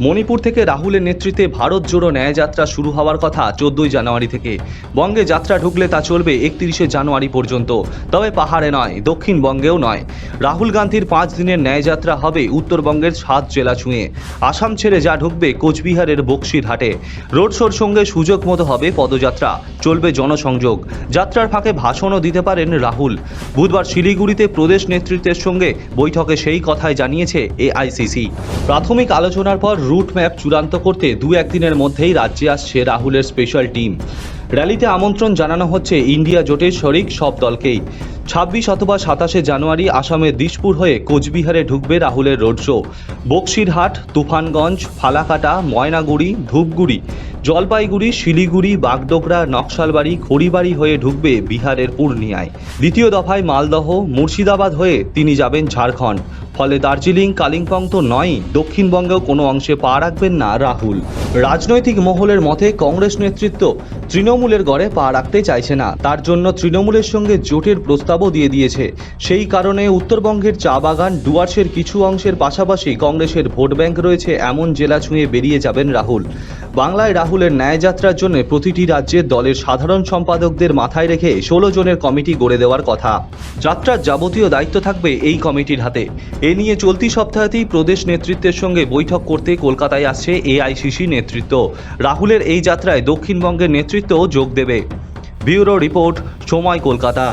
মণিপুর থেকে রাহুলের নেতৃত্বে ভারত জোড়ো ন্যায়যাত্রা শুরু হওয়ার কথা চোদ্দই জানুয়ারি থেকে। বঙ্গে যাত্রা ঢুকলে তা চলবে একত্রিশে জানুয়ারি পর্যন্ত। তবে পাহাড়ে নয় দক্ষিণবঙ্গেও নয়। রাহুল গান্ধীর পাঁচ দিনের ন্যায়যাত্রা হবে উত্তরবঙ্গের সাত জেলা ছুঁয়ে। আসাম ছেড়ে যা ঢুকবে কোচবিহারের বক্সিরহাটে। রোড শোর সঙ্গে সুযোগ মতো হবে পদযাত্রা। চলবে জনসংযোগ। যাত্রার ফাঁকে ভাষণও দিতে পারেন রাহুল। বুধবার শিলিগুড়িতে প্রদেশ নেতৃত্বের সঙ্গে বৈঠকে সেই কথাই জানিয়েছে এআইসিসি প্রাথমিক আলোচনার পর রুট ম্যাপ চূড়ান্ত করতে দু একদিনের মধ্যেই রাজ্যে আসছে রাহুলের স্পেশাল টিম র্যালিতে আমন্ত্রণ জানানো হচ্ছে ইন্ডিয়া জোটের শরিক সব দলকেই। ছাব্বিশ অথবা সাতাশে জানুয়ারি আসামের দিশপুর হয়ে কোচবিহারে ঢুকবে রাহুলের রোড শো। বক্সিরহাট, তুফানগঞ্জ, ফালাকাটা, ময়নাগুড়ি, ধূপগুড়ি, জলপাইগুড়ি, শিলিগুড়ি, বাগডোগরা, নকশালবাড়ি, খড়িবাড়ি হয়ে ঢুকবে বিহারের পূর্ণিয়ায়। দ্বিতীয় দফায় মালদহ, মুর্শিদাবাদ হয়ে তিনি যাবেন ঝাড়খণ্ড। ফলে দার্জিলিং, কালিম্পং তো নয়ই দক্ষিণবঙ্গেও কোনো অংশে পা রাখবেন না রাহুল। রাজনৈতিক মহলের মতে কংগ্রেস নেতৃত্ব তৃণমূলের গড়ে পা রাখতে চাইছে না। তার জন্য তৃণমূলের সঙ্গে জোটের প্রস্তাবও দিয়ে দিয়েছে। সেই কারণে উত্তরবঙ্গের চা বাগান ডুয়ার্সের কিছু অংশের পাশাপাশি কংগ্রেসের ভোট ব্যাংক রয়েছে, এমন জেলা ছুঁয়ে বেরিয়ে যাবেন রাহুল। বাংলায় রাহুলের ন্যায়যাত্রার জন্য প্রতিটি রাজ্যের দলের সাধারণ সম্পাদকদের মাথায় রেখে ষোলো জনের কমিটি গড়ে দেওয়ার কথা। যাত্রার যাবতীয় দায়িত্ব থাকবে এই কমিটির হাতে। এ নিয়ে চলতি সপ্তাহতেই প্রদেশ নেতৃত্বের সঙ্গে বৈঠক করতে কলকাতায় আসছে এআইসিসি নেতৃত্ব। রাহুলের এই যাত্রায় দক্ষিণবঙ্গের নেতৃত্বও যোগ দেবে। ব্যুরো রিপোর্ট, সময় কলকাতা।